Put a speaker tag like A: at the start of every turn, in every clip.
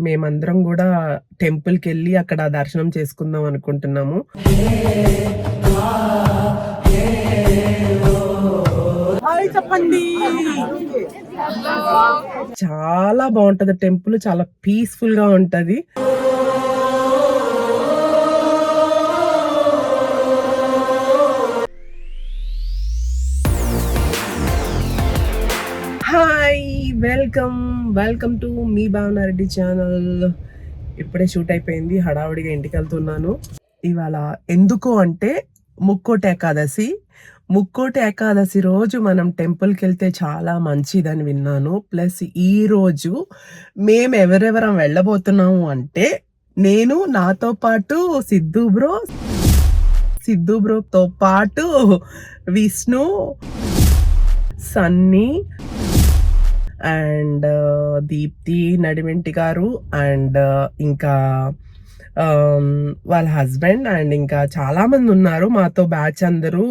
A: మేమందరం కూడా టెంపుల్కి వెళ్ళి అక్కడ దర్శనం చేసుకుందాం అనుకుంటున్నాము. చెప్పండి. చాలా బాగుంటది టెంపుల్ చాలా పీస్ఫుల్గా ఉంటది. హాయ్ వెల్కమ్ వెల్కమ్ టు మీ భావనారెడ్డి ఛానల్. ఇప్పుడే షూట్ అయిపోయింది హడావుడిగా ఇంటికి వెళ్తున్నాను. ఇవాళ ఎందుకు అంటే ముక్కోటి ఏకాదశి. ముక్కోటి ఏకాదశి రోజు మనం టెంపుల్కి వెళ్తే చాలా మంచిదని విన్నాను. ప్లస్ ఈరోజు మేము ఎవరెవరం వెళ్ళబోతున్నాము అంటే నేను నాతో పాటు సిద్ధు బ్రో సిద్ధు బ్రోతో పాటు విష్ణు సన్నీ అండ్ దీప్తి నడిమింటి గారు అండ్ ఇంకా వాళ్ళ హస్బెండ్ అండ్ ఇంకా చాలా మంది ఉన్నారు. మాతో బ్యాచ్ అందరూ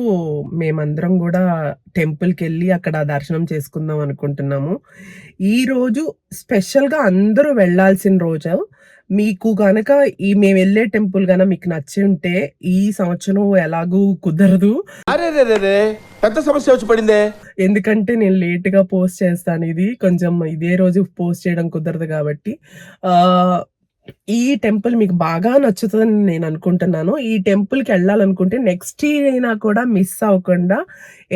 A: మేమందరం కూడా టెంపుల్కి వెళ్ళి అక్కడ దర్శనం చేసుకుందాం అనుకుంటున్నాము. ఈరోజు స్పెషల్గా అందరూ వెళ్ళాల్సిన రోజు మీకు గనక ఈ మేము వెళ్ళే టెంపుల్ గన మీకు నచ్చి ఉంటే ఈ సంవత్సరం ఎలాగూ కుదరదు.
B: పెద్ద సమస్య వచ్చి పడిందే.
A: ఎందుకంటే నేను లేట్గా పోస్ట్ చేస్తాను ఇది. కొంచెం ఇదే రోజు పోస్ట్ చేయడం కుదరదు కాబట్టి. ఆ ఈ టెంపుల్ మీకు బాగా నచ్చుతుందని నేను అనుకుంటున్నాను. ఈ టెంపుల్కి వెళ్ళాలనుకుంటే నెక్స్ట్ ఇయర్ అయినా కూడా మిస్ అవ్వకుండా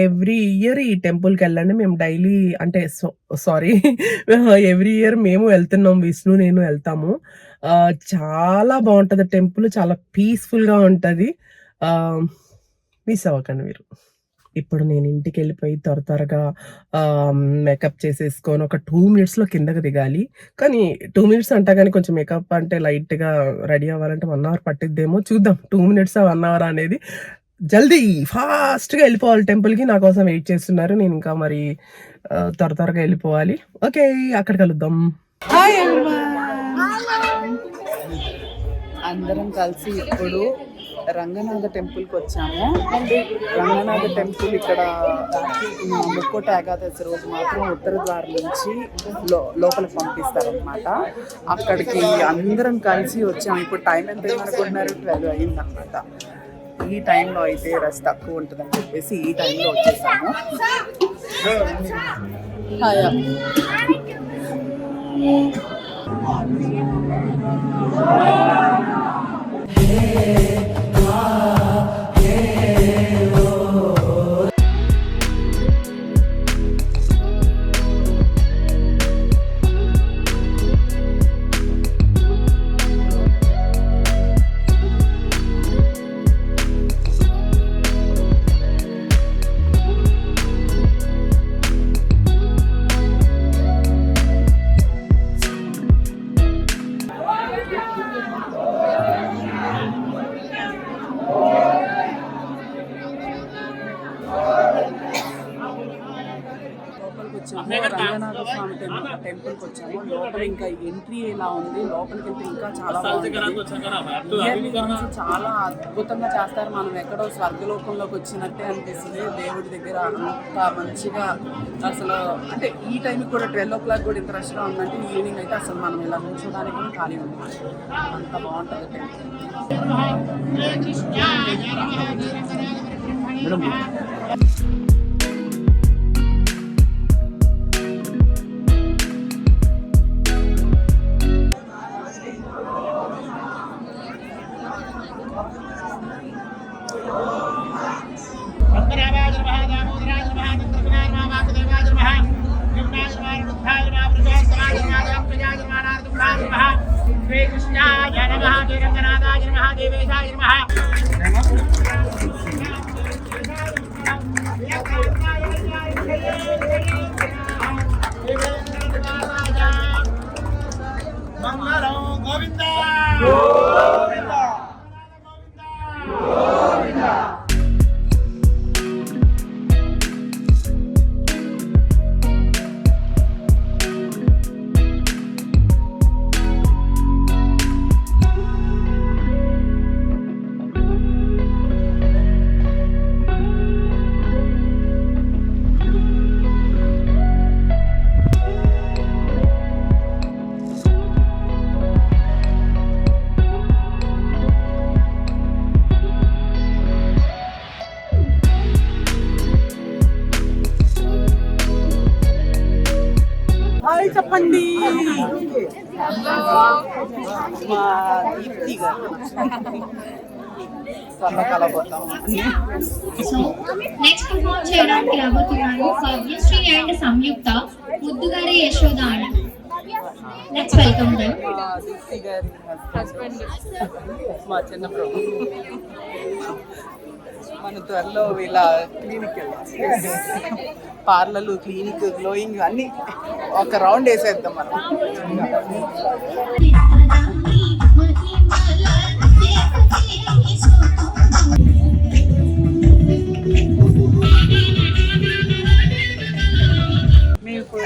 A: ఎవ్రీ ఇయర్ ఈ టెంపుల్కి వెళ్ళండి. మేము డైలీ అంటే సారీ ఎవ్రీ ఇయర్ మేము వెళ్తున్నాం. విష్ణు నేను వెళ్తాము. చాలా బాగుంటుంది టెంపుల్. చాలా పీస్ఫుల్గా ఉంటుంది. మిస్ అవ్వకండి మీరు. ఇప్పుడు నేను ఇంటికి వెళ్ళిపోయి త్వర త్వరగా మేకప్ చేసేసుకొని ఒక టూ మినిట్స్లో కిందకి దిగాలి. కానీ టూ మినిట్స్ అంటా కానీ కొంచెం మేకప్ అంటే లైట్గా రెడీ అవ్వాలంటే వన్ అవర్ పట్టిద్దేమో. చూద్దాం టూ మినిట్స్ వన్ అవర్ అనేది జల్దీ ఫాస్ట్గా వెళ్ళిపోవాలి టెంపుల్కి. నా కోసం వెయిట్ చేస్తున్నారు. నేను ఇంకా మరి త్వర త్వరగా వెళ్ళిపోవాలి. ఓకే అక్కడ కలుద్దాం. హాయ్
C: అందరం కలిసి ఇప్పుడు రంగనాథ టెంపుల్కి వచ్చాము. రంగనాథ టెంపుల్ ఇక్కడ ముక్కోట ఏకాదశి రోజు మాత్రం ఉత్తర ద్వారం నుంచి లో లోపలికి పంపిస్తారనమాట అక్కడికి అందరం కలిసి వచ్చాము. ఇప్పుడు టైం ఎంత ఏమనుకుంటున్నారు ట్వెల్వ్ అయిందనమాట ఈ టైంలో అయితే రష్ తక్కువ ఉంటుందని చెప్పేసి ఈ టైంలో వచ్చేసాము. హాయ్ లోపలికి వచ్చాము స్వామి టెంపుల్ టెంపుల్కి వచ్చాము లోపల ఇంకా ఎంట్రీ ఎలా ఉంది లోపలికి వెళ్తే ఇంకా చాలా బాగుంది ఇయర్లీ గురించి చాలా అద్భుతంగా చేస్తారు మనం ఎక్కడో స్వర్గలోకంలోకి వచ్చినట్టే అనిపిస్తుంది దేవుడి దగ్గర అంత మంచిగా అసలు అంటే ఈ టైంకి కూడా ట్వెల్వ్ ఓ క్లాక్ కూడా ఇంత రష్గా ఉందంటే ఈవినింగ్ అయితే అసలు మనం ఇలా నుంచోడానికి కూడా ఖాళీ ఉంది అంత బాగుంటుంది టెంపుల్
D: మేడం ไม่ใช่ใช่ไหมฮะ
C: చెప్పండి. మా దీప్తి గారు
E: నెక్స్ట్ చేయడానికి రాబోతున్నారు అండ్ సంయుక్త ముద్దుగారి యశోద అని లెట్స్ వెల్కమ్
C: మా చిన్న ప్రభు. మన త్వరలో ఇలా క్లినిక్ పార్లర్లు క్లినిక్ గ్లోయింగ్ అన్ని ఒక రౌండ్ వేసేద్దాం మనం.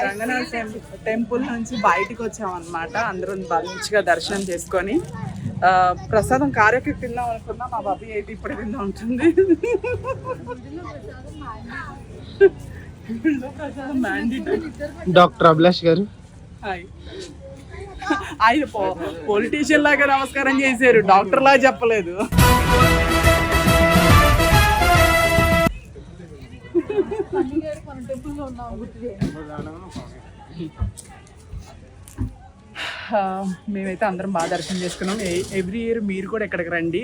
C: రంగనాథ్ టెంపుల్ టెంపుల్ నుంచి బయటికి వచ్చామన్నమాట. అందరం మంచిగా దర్శనం చేసుకొని. ప్రసాదం కారెక్కి తిందాం అనుకున్నా మా బాబీ అయితే ఇప్పుడు తిందా ఉంటుంది.
F: డాక్టర్ అభిలాష్ గారు.
C: హాయ్. ఆయన పొలిటీషియన్ లాగా నమస్కారం చేశారు. డాక్టర్ లాగా చెప్పలేదు. మేమైతే అందరం బాగా దర్శనం చేసుకున్నాం. ఎవ్రీ ఇయర్ మీరు కూడా ఇక్కడికి రండి.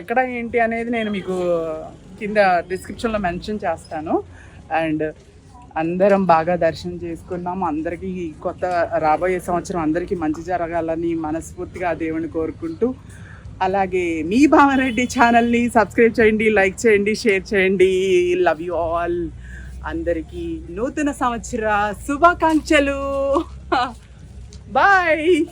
C: ఎక్కడ ఏంటి అనేది నేను మీకు కింద డిస్క్రిప్షన్లో మెన్షన్ చేస్తాను. అండ్ అందరం బాగా దర్శనం చేసుకున్నాం. అందరికీ కొత్త రాబోయే సంవత్సరం అందరికీ మంచి జరగాలని మనస్ఫూర్తిగా దేవుని కోరుకుంటూ అలాగే మీ భావరెడ్డి ఛానల్ని సబ్స్క్రైబ్ చేయండి లైక్ చేయండి షేర్ చేయండి. Love you all. అందరికీ నూతన సంవత్సర శుభాకాంక్షలు. Bye!